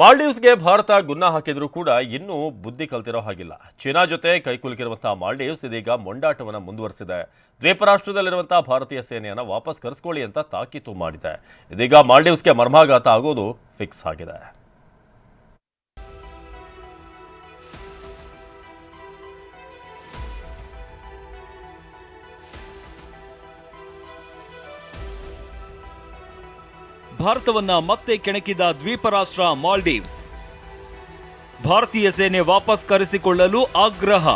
ಮಾಲ್ಡೀವ್ಸ್ಗೆ ಭಾರತ ಗುನ್ನ ಹಾಕಿದರೂ ಕೂಡ ಇನ್ನೂ ಬುದ್ಧಿ ಕಲ್ತಿರೋ ಹಾಗಿಲ್ಲ. ಚೀನಾ ಜೊತೆ ಕೈಕುಲುಕಿರುವಂತಹ ಮಾಲ್ಡೀವ್ಸ್ ಇದೀಗ ಮೊಂಡಾಟವನ್ನು ಮುಂದುವರೆಸಿದೆ. ದ್ವೀಪ ರಾಷ್ಟ್ರದಲ್ಲಿರುವಂತಹ ಭಾರತೀಯ ಸೇನೆಯನ್ನು ವಾಪಸ್ ಕರೆಸ್ಕೊಳ್ಳಿ ಅಂತ ತಾಕೀತು ಮಾಡಿದೆ. ಇದೀಗ ಮಾಲ್ಡೀವ್ಸ್ಗೆ ಮರ್ಮಾಘಾತ ಆಗೋದು ಫಿಕ್ಸ್ ಆಗಿದೆ. ಭಾರತವನ್ನ ಮತ್ತೆ ಕೆಣಕಿದ ದ್ವೀಪ ರಾಷ್ಟ್ರ ಮಾಲ್ಡೀವ್ಸ್. ಭಾರತೀಯ ಸೇನೆ ವಾಪಸ್ ಕರೆಸಿಕೊಳ್ಳಲು ಆಗ್ರಹ.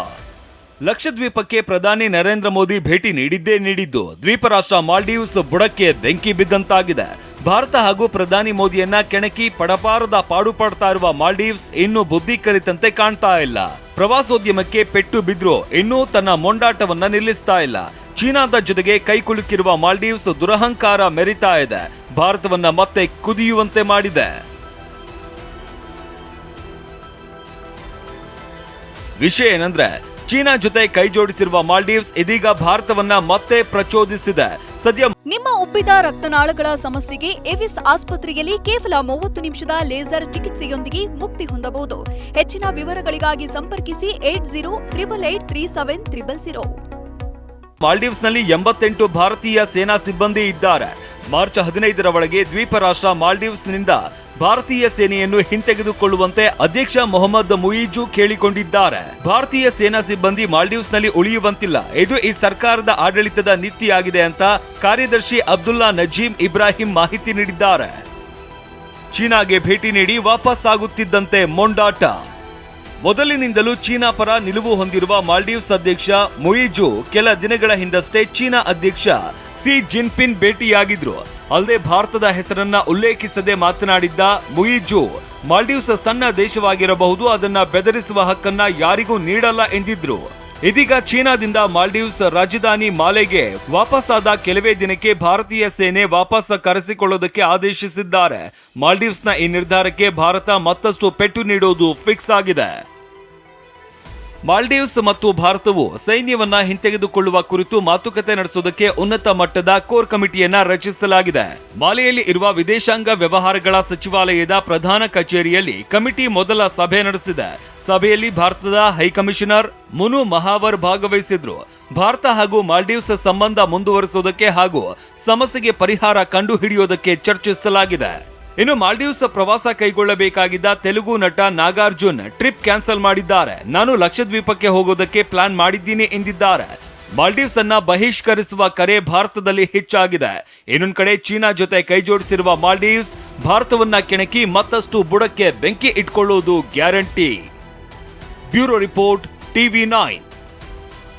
ಲಕ್ಷದ್ವೀಪಕ್ಕೆ ಪ್ರಧಾನಿ ನರೇಂದ್ರ ಮೋದಿ ಭೇಟಿ ನೀಡಿದ್ದೇ ನೀಡಿದ್ದು. ದ್ವೀಪ ರಾಷ್ಟ್ರ ಮಾಲ್ಡೀವ್ಸ್ ಬುಡಕ್ಕೆ ಬೆಂಕಿ ಬಿದ್ದಂತಾಗಿದೆ. ಭಾರತ ಹಾಗೂ ಪ್ರಧಾನಿ ಮೋದಿಯನ್ನ ಕೆಣಕಿ ಪಡಪಾರದ ಪಾಡು ಪಡ್ತಾ ಇರುವ ಮಾಲ್ಡೀವ್ಸ್ ಇನ್ನೂ ಬುದ್ಧಿ ಕಲಿತಂತೆ ಕಾಣ್ತಾ ಇಲ್ಲ. ಪ್ರವಾಸೋದ್ಯಮಕ್ಕೆ ಪೆಟ್ಟು ಬಿದ್ರೂ ಇನ್ನೂ ತನ್ನ ಮೊಂಡಾಟವನ್ನ ನಿಲ್ಲಿಸ್ತಾ ಇಲ್ಲ. ಚೀನಾದ ಜೊತೆಗೆ ಕೈಕುಲುಕಿರುವ ಮಾಲ್ಡೀವ್ಸ್ ದುರಹಂಕಾರ ಮೆರಿತಾ ಇದೆ. ಭಾರತವನ್ನ ಮತ್ತೆ ಕುದಿಯುವಂತೆ ಮಾಡಿದೆ. ವಿಷಯ ಏನಂದ್ರೆ, ಚೀನಾ ಜೊತೆ ಕೈ ಜೋಡಿಸಿರುವ ಮಾಲ್ಡೀವ್ಸ್ ಇದೀಗ ಭಾರತವನ್ನ ಮತ್ತೆ ಪ್ರಚೋದಿಸಿದೆ. ಸದ್ಯ ನಿಮ್ಮ ಉಬ್ಬಿದ ರಕ್ತನಾಳಗಳ ಸಮಸ್ಯೆಗೆ ಎವಿಸ್ ಆಸ್ಪತ್ರೆಯಲ್ಲಿ ಕೇವಲ ಮೂವತ್ತು ನಿಮಿಷದ ಲೇಸರ್ ಚಿಕಿತ್ಸೆಯೊಂದಿಗೆ ಮುಕ್ತಿ ಹೊಂದಬಹುದು. ಹೆಚ್ಚಿನ ವಿವರಗಳಿಗಾಗಿ ಸಂಪರ್ಕಿಸಿ eight zero triple eight three seven triple zero. ಮಾಲ್ಡೀವ್ಸ್ನಲ್ಲಿ ಎಂಬತ್ತೆಂಟು ಭಾರತೀಯ ಸೇನಾ ಸಿಬ್ಬಂದಿ ಇದ್ದಾರೆ. ಮಾರ್ಚ್ ಹದಿನೈದರ ಒಳಗೆ ದ್ವೀಪ ರಾಷ್ಟ್ರ ಮಾಲ್ಡೀವ್ಸ್ನಿಂದ ಭಾರತೀಯ ಸೇನೆಯನ್ನು ಹಿಂತೆಗೆದುಕೊಳ್ಳುವಂತೆ ಅಧ್ಯಕ್ಷ ಮೊಹಮ್ಮದ್ ಮುಯಿಜು ಕೇಳಿಕೊಂಡಿದ್ದಾರೆ. ಭಾರತೀಯ ಸೇನಾ ಸಿಬ್ಬಂದಿ ಮಾಲ್ಡೀವ್ಸ್ನಲ್ಲಿ ಉಳಿಯುವಂತಿಲ್ಲ. ಇದು ಈ ಸರ್ಕಾರದ ಆಡಳಿತದ ನೀತಿಯಾಗಿದೆ ಅಂತ ಕಾರ್ಯದರ್ಶಿ ಅಬ್ದುಲ್ಲಾ ನಜೀಂ ಇಬ್ರಾಹಿಂ ಮಾಹಿತಿ ನೀಡಿದ್ದಾರೆ. ಚೀನಾಗೆ ಭೇಟಿ ನೀಡಿ ವಾಪಸ್ ಆಗುತ್ತಿದ್ದಂತೆ ಮೊಂಡಾಟ ಮೊದಲಿನಿಂದಲೂ ಚೀನಾ ಪರ ನಿಲುವು ಹೊಂದಿರುವ ಮಾಲ್ಡೀವ್ಸ್ ಅಧ್ಯಕ್ಷ ಮೊಯಿಜು ಕೆಲ ದಿನಗಳ ಹಿಂದಷ್ಟೇ ಚೀನಾ ಅಧ್ಯಕ್ಷ ಸಿ ಜಿನ್ಪಿನ್ ಭೇಟಿಯಾಗಿದ್ರು. ಅಲ್ಲದೆ ಭಾರತದ ಹೆಸರನ್ನ ಉಲ್ಲೇಖಿಸದೆ ಮಾತನಾಡಿದ್ದ ಮುಯಿಜು, ಮಾಲ್ಡೀವ್ಸ್ ಸಣ್ಣ ದೇಶವಾಗಿರಬಹುದು, ಅದನ್ನ ಬೆದರಿಸುವ ಹಕ್ಕನ್ನ ಯಾರಿಗೂ ನೀಡಲ್ಲ ಎಂದಿದ್ರು. ಇದೀಗ ಚೀನಾದಿಂದ ಮಾಲ್ಡೀವ್ಸ್ ರಾಜಧಾನಿ ಮಾಲೆಗೆ ವಾಪಸ್ಸಾದ ಕೆಲವೇ ದಿನಕ್ಕೆ ಭಾರತೀಯ ಸೇನೆ ವಾಪಸ್ ಕರೆಸಿಕೊಳ್ಳೋದಕ್ಕೆ ಆದೇಶಿಸಿದ್ದಾರೆ. ಮಾಲ್ಡೀವ್ಸ್ನ ಈ ನಿರ್ಧಾರಕ್ಕೆ ಭಾರತ ಮತ್ತಷ್ಟು ಪೆಟ್ಟು ನೀಡೋದು ಫಿಕ್ಸ್ ಆಗಿದೆ. ಮಾಲ್ಡೀವ್ಸ್ ಮತ್ತು ಭಾರತವು ಸೈನ್ಯವನ್ನ ಹಿಂತೆಗೆದುಕೊಳ್ಳುವ ಕುರಿತು ಮಾತುಕತೆ ನಡೆಸುವುದಕ್ಕೆ ಉನ್ನತ ಮಟ್ಟದ ಕೋರ್ ಕಮಿಟಿಯನ್ನ ರಚಿಸಲಾಗಿದೆ. ಮಾಲೆಯಲ್ಲಿ ಇರುವ ವಿದೇಶಾಂಗ ವ್ಯವಹಾರಗಳ ಸಚಿವಾಲಯದ ಪ್ರಧಾನ ಕಚೇರಿಯಲ್ಲಿ ಕಮಿಟಿ ಮೊದಲ ಸಭೆ ನಡೆಸಿದೆ. ಸಭೆಯಲ್ಲಿ ಭಾರತದ ಹೈಕಮಿಷನರ್ ಮುನು ಮಹಾವರ್ ಭಾಗವಹಿಸಿದ್ರು. ಭಾರತ ಹಾಗೂ ಮಾಲ್ಡೀವ್ಸ್ ಸಂಬಂಧ ಮುಂದುವರಿಸುವುದಕ್ಕೆ ಹಾಗೂ ಸಮಸ್ಯೆಗೆ ಪರಿಹಾರ ಕಂಡುಹಿಡಿಯೋದಕ್ಕೆ ಚರ್ಚಿಸಲಾಗಿದೆ. ಇನ್ನು ಮಾಲ್ಡೀವ್ಸ್ ಪ್ರವಾಸ ಕೈಗೊಳ್ಳಬೇಕಾಗಿದ್ದ ತೆಲುಗು ನಟ ನಾಗಾರ್ಜುನ್ ಟ್ರಿಪ್ ಕ್ಯಾನ್ಸಲ್ ಮಾಡಿದ್ದಾರೆ. ನಾನು ಲಕ್ಷದ್ವೀಪಕ್ಕೆ ಹೋಗೋದಕ್ಕೆ ಪ್ಲಾನ್ ಮಾಡಿದ್ದೀನಿ ಎಂದಿದ್ದಾರೆ. ಮಾಲ್ಡೀವ್ಸ್ ಅನ್ನ ಬಹಿಷ್ಕರಿಸುವ ಕರೆ ಭಾರತದಲ್ಲಿ ಹೆಚ್ಚಾಗಿದೆ. ಇನ್ನೊಂದು ಕಡೆ ಚೀನಾ ಜೊತೆ ಕೈಜೋಡಿಸಿರುವ ಮಾಲ್ಡೀವ್ಸ್ ಭಾರತವನ್ನ ಕೆಣಕಿ ಮತ್ತಷ್ಟು ಬುಡಕ್ಕೆ ಬೆಂಕಿ ಇಟ್ಕೊಳ್ಳುವುದು guarantee. Bureau report, TV nine.